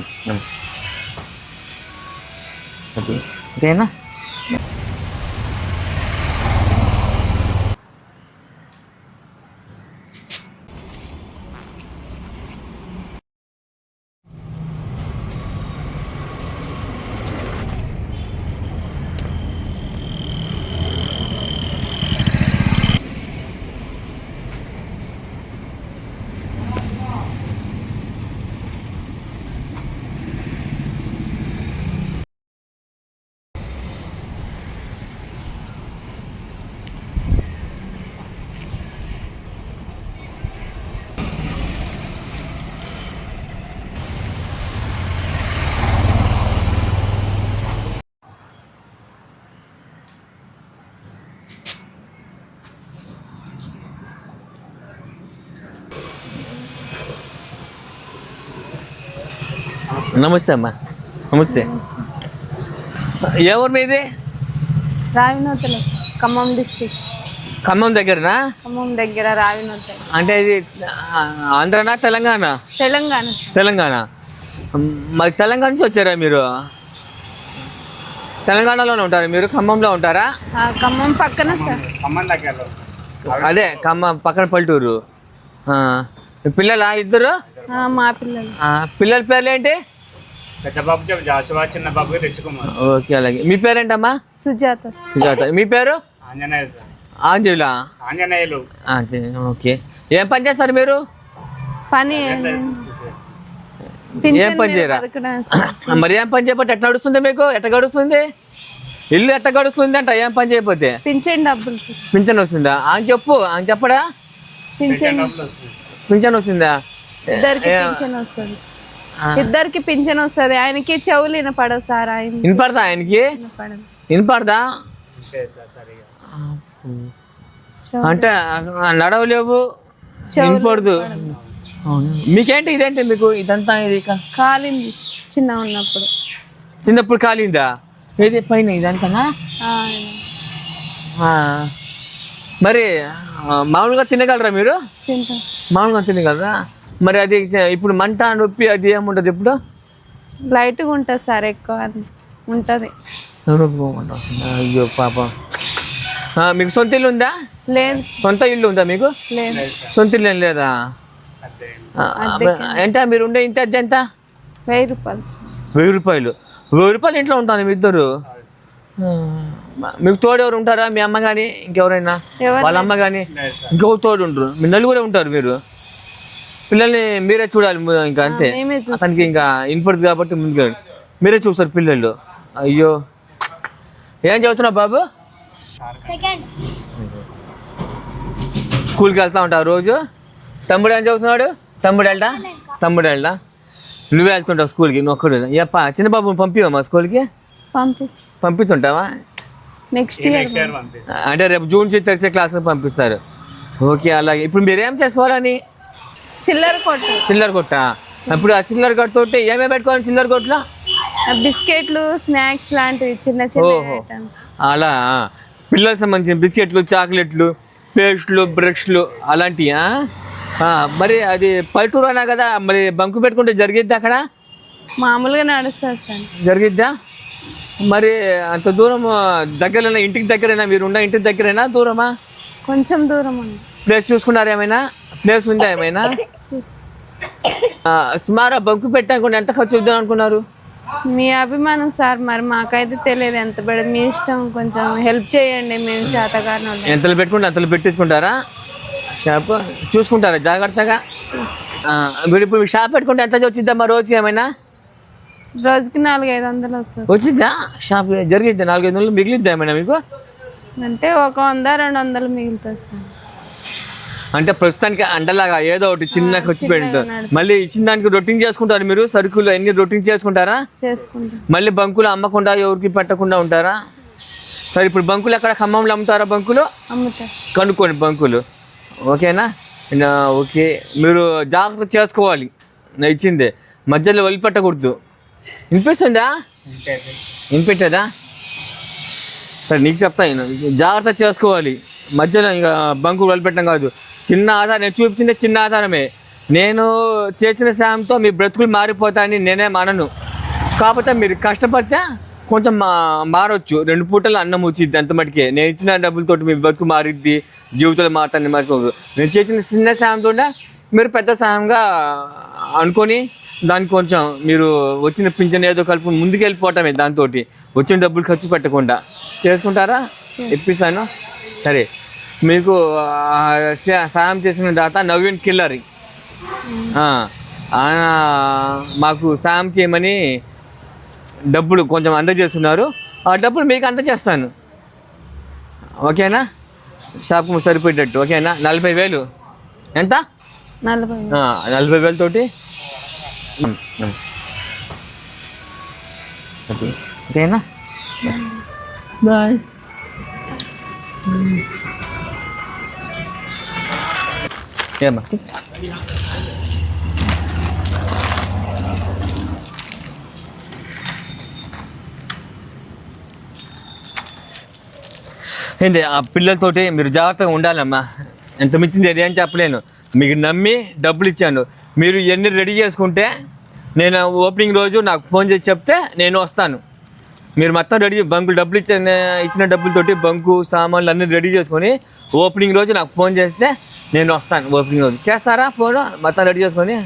నమ్ నమ్ అది ఓకేనా నమస్తే అమ్మా. నమస్తే. ఏ ఊరు మీది? రావినోతల ఖమ్మం డిస్టిక్ ఖమ్మం దగ్గరనా? ఖమ్మం దగ్గర రావినోతల. అంటే ఇది ఆంధ్రనా తెలంగాణ? తెలంగాణ. తెలంగాణ. మరి తెలంగాణ నుంచి వచ్చారా మీరు? తెలంగాణలోనే ఉంటారా మీరు? ఖమ్మంలో ఉంటారా? ఆ, ఖమ్మం పక్కన సార్. అదే ఖమ్మం పక్కన పల్లెటూరు. ఆ, పిల్లలా ఇద్దరు? ఆ, మా పిల్లలు. ఆ, పిల్లల పేర్లు ఏంటి? పెద్ద బాబు చెప్పు జాషువా చిన్న బాబుకి తెచ్చుకోమని. ఓకే అలాగే. మీ పేరేంటమ్మా? సుజాత. సుజాత. మీ పేరు? ఆంజనేయ సార్. ఆంజుల ఆంజనేయులు. ఓకే. ఏం పని చేస్తారు మీరు? పని ఏం పింఛన్ పని చేయరా. మరి ఏం పని చేయకపోతే ఎట్లా గడుస్తుంది మీకు? ఎట్లా గడుస్తుంది? ఇల్లు ఎట్లా గడుస్తుంది అంట ఏం పని చేయకపోతే? పింఛన్ డబ్బులు. పింఛన్ వస్తుందా? అని చెప్పు అని చెప్పడా? పింఛన్. పింఛన్ వస్తుందా? ఇద్దరికి పింఛన్ వస్తుంది. ఇద్దరికి పింఛన్ వస్తుంది. ఆయనకి చెవులు వినపడదు సార్ ఆయన వినపడదా ఆయనకి? వినపడదు. అంటే నడవలేవు వినపడదు. మీకేంటి ఇదేంటి మీకు? ఇదంతా ఇది కాలింది చిన్న ఉన్నప్పుడు. చిన్నప్పుడు కాలిందా? ఇది పైన ఇదంతానా. మరి మామూలుగా తినగలరా మీరు? మామూలుగా తినగలరా? మరి అది ఇప్పుడు మంట నొప్పి అది ఏముంటుంది ఇప్పుడు లైట్గా ఉంటుంది సార్ ఎక్కువ ఉంటుంది? అయ్యో పాపం. మీకు సొంత ఇల్లు ఉందా? లేదు. సొంత ఇల్లు ఉందా మీకు? లేదు. సొంత ఇల్లు లేదా? ఎంత? మీరు ఉండే ఇంత అద్దె ఎంత? వెయ్యి రూపాయలు. వెయ్యి రూపాయలు. వెయ్యి రూపాయలు ఇంట్లో ఉంటాను మీ ఇద్దరు. మీకు తోడు ఎవరు ఉంటారా? మీ అమ్మ కానీ ఇంకెవరైనా? వాళ్ళ అమ్మ కానీ ఇంకొక తోడు ఉంటారు మీ నలుగురే ఉంటారు మీరు? పిల్లల్ని మీరే చూడాలి ము- ఇంకా అంతే. మేమే చూ అతనికి ఇంకా ఇన్పడుతుంది కాబట్టి ముందుకు మీరే చూస్తారు పిల్లలు. అయ్యో. ఏం చదువుతున్నావు బాబు? స్కూల్కి వెళ్తా ఉంటావు రోజు? తమ్ముడు ఏం చదువుతున్నాడు? తమ్ముడు వెళ్ళా తమ్ముడు వెళ్ళా నువ్వే వెళ్తుంటావు స్కూల్కి నువ్వు ఒక్కడు ఏప్ప చిన్న బాబుని పంపివమ్మా స్కూల్కి? పంపిస్తాం. పంపిస్తుంటావా? నెక్స్ట్ ఇయర్ నెక్స్ట్ ఇయర్ పంపిస్తాం. అంటే రేపు జూన్ నుంచి తెరిచే క్లాస్కి పంపిస్తారు. ఓకే అలాగే. ఇప్పుడు మీరు ఏం చేసుకోవాలని? చిల్లర కొట్టు. చిల్లర కొట్ట? అప్పుడు ఆ చిల్లర కొట్టుతోటి ఏమేమి పెట్టుకోవాలి చిల్లర కొట్లో ఆ బిస్కెట్లు స్నాక్స్ లాంటివి చిన్న చిన్న అలా పిల్లలకు సంబంధించిన బిస్కెట్లు చాక్లెట్లు పేస్ట్లు బ్రష్లు అలాంటివి మరి అది పల్లెటూరు అన్నా కదా? మరి బంకు పెట్టుకుంటే జరిగిద్దా అక్కడ? మామూలుగా నడుస్తుంది సార్. జరిగిద్దా? మరి అంత దూరం దగ్గరైనా ఇంటికి దగ్గరైనా? మీరు ఉన్న ఇంటికి దగ్గరైనా? దూరమా? కొంచెం దూరం ఉంది. ప్లేస్ చూసుకున్నారా ఏమైనా ప్లేస్ ఉందా ఏమైనా? సుమారు బంకు పెట్టానుకోండి ఎంత ఖర్చు అవుతుంది అనుకున్నారు? మీ అభిమానం సార్ మరి మాకైతే తెలియదు ఎంత పెడ మీ ఇష్టం కొంచెం హెల్ప్ చేయండి మేము చేతగానే. ఎంతలు పెట్టుకుంటే అంతలు పెట్టించుకుంటారా? షాప్ చూసుకుంటారా జాగ్రత్తగా? మీరు ఇప్పుడు షాప్ పెట్టుకుంటే ఎంత వచ్చిద్దామా రోజు ఏమైనా? రోజుకి నాలుగు ఐదు వందలు వస్తుంది. వచ్చిద్దా షాప్ జరిగిద్దా నాలుగైదు వందలు మిగిలిద్దా ఏమైనా మీకు? అంటే ఒక వంద రెండు వందలు మిగులుతుంది సార్. అంటే ప్రస్తుతానికి అండలాగా ఏదో ఒకటి చిన్న ఖర్చు పెడతారు. మళ్ళీ ఇచ్చిన దానికి రొటీన్ చేసుకుంటారు మీరు? సరుకులు అన్ని రొటీన్ చేసుకుంటారా? చేసుకుంటాం. మళ్ళీ బంకులు అమ్మకుండా ఎవరికి పెట్టకుండా ఉంటారా? సరే ఇప్పుడు బంకులు ఎక్కడ ఖమ్మంలో అమ్ముతారా బంకులు? కనుక్కోండి బంకులు. ఓకేనా? ఓకే. మీరు జాగ్రత్త చేసుకోవాలి. నా ఇచ్చిందే. మధ్యలో వదిలిపెట్టకూడదు వినిపిస్తుందా? వినిపించదా? సరే నీకు చెప్తాను జాగ్రత్త చేసుకోవాలి. మధ్యలో ఇంకా బంకు వదిలిపెట్టడం కాదు. చిన్న ఆధారం నేను చూపించింది చిన్న ఆధారమే నేను చేసిన సాయంతో మీ బ్రతుకులు మారిపోతాయని నేనే మనను. కాకపోతే మీరు కష్టపడితే కొంచెం మా మారొచ్చు. రెండు పూటలు అన్నం వచ్చింది అంత మటుకే. నేను ఇచ్చిన డబ్బులతో మీ బతుకు మారిద్ది జీవితాలు మారుతాన్ని మర్చిపోదు నేను చేసిన చిన్న సాయంతో మీరు పెద్ద సాయంగా అనుకొని దానికి కొంచెం మీరు వచ్చిన పింఛన్ ఏదో కలుపు ముందుకు వెళ్ళిపోవటమే దాంతో వచ్చిన డబ్బులు ఖర్చు పెట్టకుండా. చేసుకుంటారా? ఇప్పిస్తాను. సరే. మీకు సాయం చేసిన దాత నవీన్ కిల్లరి. ఆయన మాకు సాయం చేయమని డబ్బులు కొంచెం అందజేస్తున్నారు. ఆ డబ్బులు మీకు అందజేస్తాను. ఓకేనా? షాప్కు సరిపోయేటట్టు ఓకేనా? నలభై వేలు. ఎంత? నలభై నలభై వేలతోటి. ఓకేనా? బాయ్. ఏమ్మా ఏంటి ఆ పిల్లలతోటి మీరు జాగ్రత్తగా ఉండాలమ్మా. ఎంత మించింది అది ఏం చెప్పలేను. మీకు నమ్మి డబ్బులు ఇచ్చాను. మీరు ఇవన్నీ రెడీ చేసుకుంటే నేను ఓపెనింగ్ రోజు నాకు ఫోన్ చేసి చెప్తే నేను వస్తాను. మీరు మొత్తం రెడీ బంకు డబ్బులు ఇచ్చిన ఇచ్చిన డబ్బులతోటి బంకు సామాన్లు అన్నీ రెడీ చేసుకొని ఓపెనింగ్ రోజు నాకు ఫోన్ చేస్తే నేను వస్తాను ఓపెనింగ్ రోజు. చేస్తారా ఫోన్? మొత్తం రెడీ చేసుకొని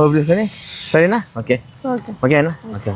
ఓపెన్ చేసుకొని సరేనా? ఓకే. ఓకే. ఓకేనా? ఓకే.